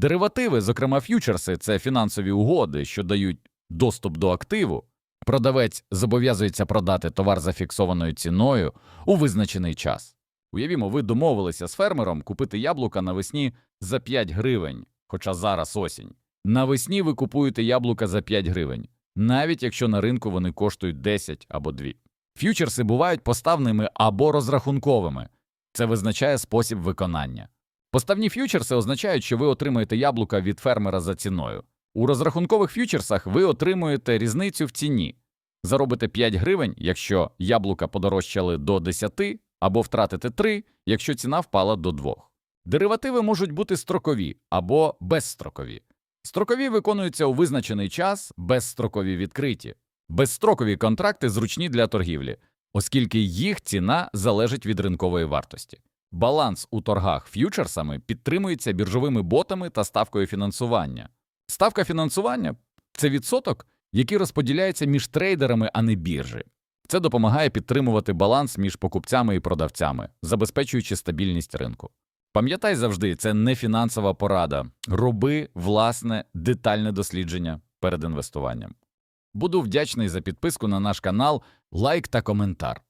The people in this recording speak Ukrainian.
Деривативи, зокрема ф'ючерси, це фінансові угоди, що дають доступ до активу. Продавець зобов'язується продати товар за фіксованою ціною у визначений час. Уявімо, ви домовилися з фермером купити яблука навесні за 5 гривень, хоча зараз осінь. Навесні ви купуєте яблука за 5 гривень, навіть якщо на ринку вони коштують 10 або 2. Ф'ючерси бувають поставними або розрахунковими. Це визначає спосіб виконання. Поставні ф'ючерси означають, що ви отримуєте яблука від фермера за ціною. У розрахункових ф'ючерсах ви отримуєте різницю в ціні. Заробите 5 гривень, якщо яблука подорожчали до 10, або втратите 3, якщо ціна впала до 2. Деривативи можуть бути строкові або безстрокові. Строкові виконуються у визначений час, безстрокові відкриті. Безстрокові контракти зручні для торгівлі, оскільки їх ціна залежить від ринкової вартості. Баланс у торгах ф'ючерсами підтримується біржовими ботами та ставкою фінансування. Ставка фінансування це відсоток, який розподіляється між трейдерами, а не біржі. Це допомагає підтримувати баланс між покупцями і продавцями, забезпечуючи стабільність ринку. Пам'ятай завжди, це не фінансова порада. Роби власне детальне дослідження перед інвестуванням. Буду вдячний за підписку на наш канал, лайк та коментар.